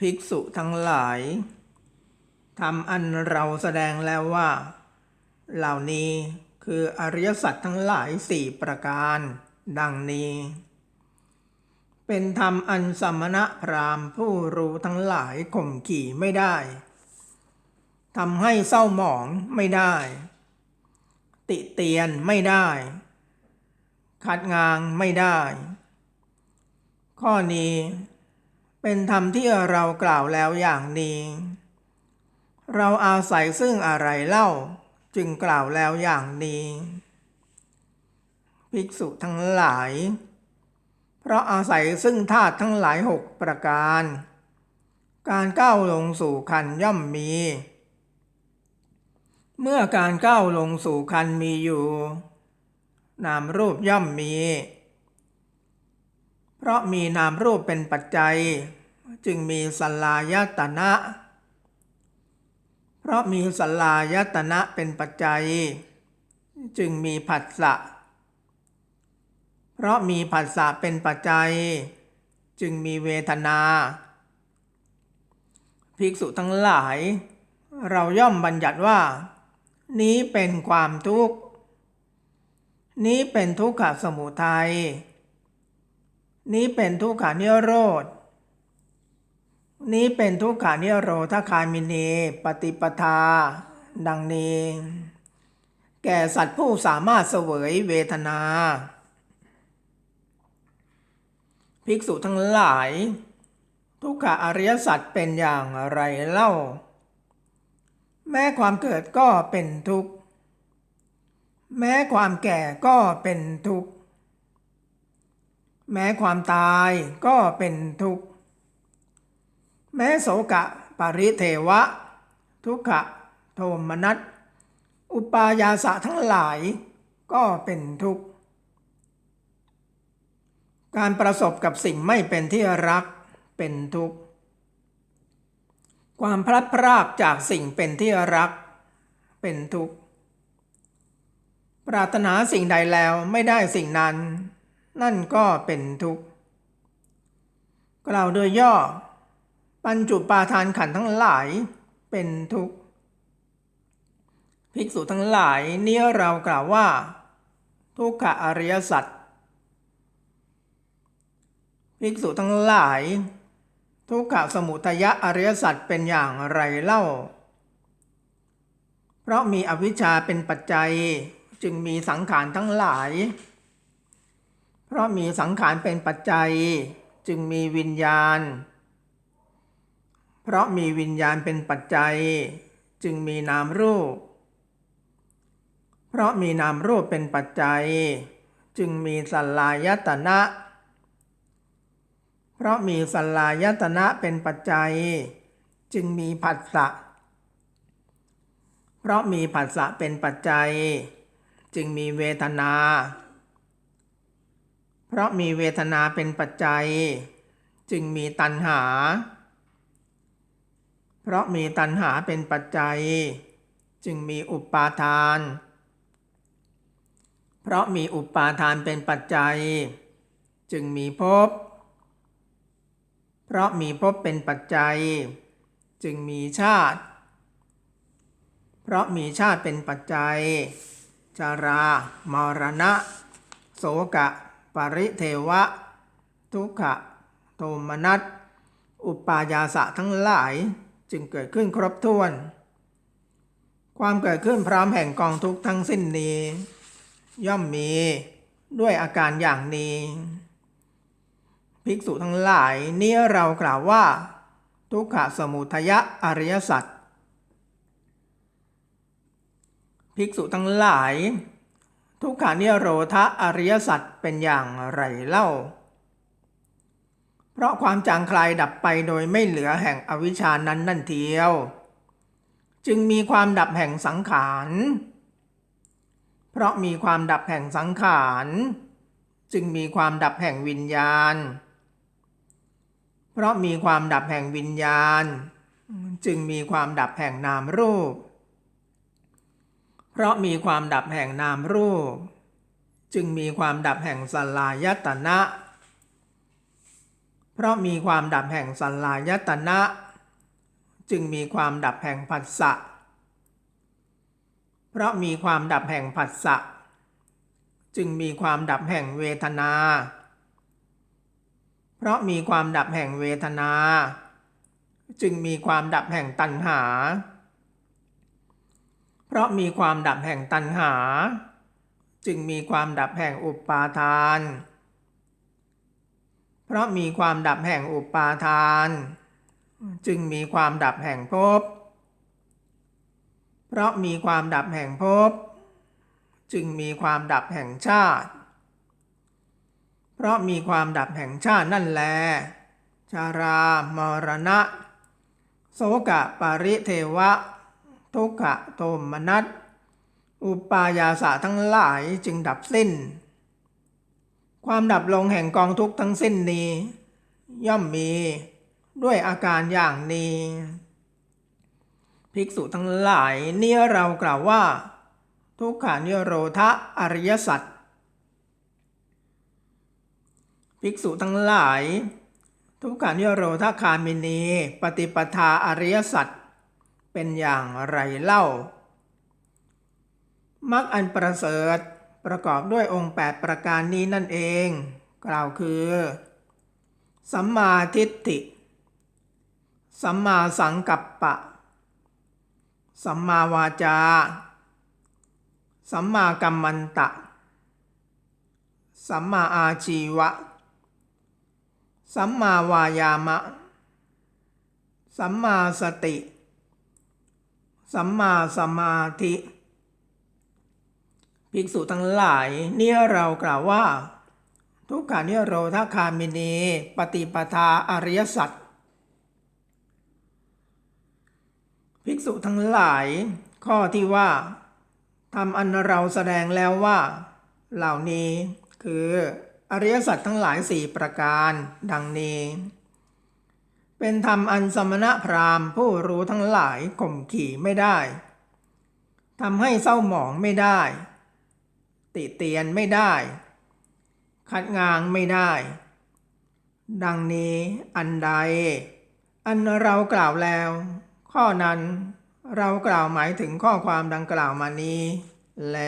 ภิกษุทั้งหลายทำอันเราแสดงแล้วว่า เหล่านี้คืออริยสัจทั้งหลายสี่ประการ ดังนี้ เป็นธรรมอันสมณะพราหมณ์ผู้รู้ทั้งหลายข่มขี่ไม่ได้ทำให้เศร้าหมองไม่ได้ ติเตียนไม่ได้ขัดงางไม่ได้ ข้อนี้ เป็นธรรมที่เรากล่าวแล้วอย่างนี้ เราอาศัยซึ่งอะไรเล่าจึงกล่าวแล้วอย่างนี้ ภิกษุทั้งหลาย เพราะอาศัยซึ่งธาตุทั้งหลายหกประการ การก้าวลงสู่คันย่อมมี เมื่อการก้าวลงสู่คันมีอยู่ นามรูปย่อมมี เพราะมีนามรูปเป็นปัจจัย จึงมีสัลลายตนะ เพราะมีสัลลายตนะเป็นปัจจัย จึงมีผัสสะ เพราะมีผัสสะเป็นปัจจัย จึงมีเวทนา ภิกษุทั้งหลาย เราย่อมบัญญัติว่า นี้เป็นความทุกข์ นี้เป็นทุกขสมุทัย นี้เป็นทุกขานิโรธ นี้เป็นทุกขานิโรธคามินีปฏิปทา ดังนี้ แก่สัตว์ผู้สามารถเสวยเวทนา ภิกษุทั้งหลาย ทุกขอริยสัจเป็นอย่างไรเล่า แม้ความเกิดก็เป็นทุกข์ แม้ความแก่ก็เป็นทุกข์ แม้ความตายก็เป็นทุกข์ แม้โสกะปริเทวะ ทุกขะโทมนัสอุปายาสะทั้งหลายก็เป็นทุกข์ การประสบกับสิ่งไม่เป็นที่รักเป็นทุกข์ ความพลัดพรากจากสิ่งเป็นที่รักเป็นทุกข์ ปรารถนาสิ่งใดแล้วไม่ได้สิ่งนั้น นั่นก็เป็นทุกข์กล่าวโดยย่อ ปัญจุปาทานขันทั้งหลายเป็นทุกข์ภิกษุทั้งหลายนี้เรากล่าวว่า ทุกขอริยสัจภิกษุทั้งหลาย ทุกขสมุทยะอริยสัจเป็นอย่างไรเล่า เพราะมีอวิชชาเป็นปัจจัยจึงมีสังขารทั้งหลาย เพราะมีสังขารเป็นปัจจัยจึงมีวิญญาณ เพราะมีวิญญาณเป็นปัจจัย จึงมีนามรูป เพราะมีนามรูปเป็นปัจจัย จึงมีสัลลายตนะ เพราะมีสัลลายตนะเป็นปัจจัย จึงมีผัสสะ เพราะมีผัสสะเป็นปัจจัย จึงมีเวทนา เพราะมีเวทนาเป็นปัจจัย จึงมีตัณหา เพราะมีตัณหาเป็นปัจจัย จึงมีอุปาทาน เพราะมีอุปาทานเป็นปัจจัย จึงมีภพ เพราะมีภพเป็นปัจจัย จึงมีชาติ เพราะมีชาติเป็นปัจจัยจารามรณะ โสกะ ปริเทวะ ทุกขะโทมนัสอุปายาสะทั้งหลายจึงเกิดขึ้นครบถ้วน ความเกิดขึ้นพร้อมแห่งกองทุกทั้งสิ้นนี้ ย่อมมีด้วยอาการอย่างนี้ ภิกษุทั้งหลายนี้เรากล่าวว่า ทุกขสมุทยะอริยสัจภิกษุทั้งหลาย ทุกขานิโรธอริยสัจเป็นอย่างไรเล่า เพราะความจางคลายดับไปโดยไม่เหลือแห่งอวิชานั้นนั่นเทียว จึงมีความดับแห่งสังขาร เพราะมีความดับแห่งสังขาร จึงมีความดับแห่งวิญญาณ เพราะมีความดับแห่งวิญญาณ จึงมีความดับแห่งนามรูป เพราะมีความดับแห่งนามรูป จึงมีความดับแห่งสัลลายตนะ เพราะมีความดับแห่งสัลลายตนะ จึงมีความดับแห่งผัสสะเพราะมีความดับแห่งผัสสะจึงมีความดับแห่งเวทนา เพราะมีความดับแห่งเวทนา จึงมีความดับแห่งตัณหา ราะมีความดับแห่งตัณหา จึงมีความดับแห่งอุปาทาน เพราะมีความดับแห่งอุปาทาน จึงมีความดับแห่งภพ เพราะมีความดับแห่งภพ จึงมีความดับแห่งชาติ เพราะมีความดับแห่งชาตินั่นแล ชารามรณะ โสกะปริเทวะ ทุกขะโทมนัสอุปายาสะทั้งหลายจึงดับสิ้น ความดับลงแห่งกองทุกข์ทั้งสิ้นนี้ ย่อมมีด้วยอาการอย่างนี้ ภิกษุทั้งหลายเนี่ยเรากล่าวว่า ทุกขานิโรธะอริยสัจภิกษุทั้งหลาย ทุกขานิโรธคามินี ปฏิปทาอริยสัจ เป็นอย่างไรเล่ามักอันประเสริฐประกอบด้วยองค์ 8 ประการนี้นั่นเอง กล่าวคือ สัมมาทิฏฐิ สัมมาสังกัปปะ สัมมาวาจา สัมมากัมมันตะ สัมมาอาชีวะ สัมมาวายามะ สัมมาสติ สัมมาสมาธิ ภิกษุทั้งหลายเนี่ยเรากล่าวว่า ทุกขานิโรธคามินีปฏิปทาอริยสัจภิกษุทั้งหลาย ข้อที่ว่าทำอันเราแสดงแล้วว่า เหล่านี้คืออริยสัจทั้งหลายสี่ประการดังนี้ เป็นธรรมอันสมณะพราหมณ์ผู้รู้ทั้งหลายข่มขี่ไม่ได้ทำให้เศร้าหมองไม่ได้ ติเตียนไม่ได้ คัดงางไม่ได้ ดังนี้อันใด อันเรากล่าวแล้ว ข้อนั้นเรากล่าวหมายถึงข้อความดังกล่าวมานี้ แล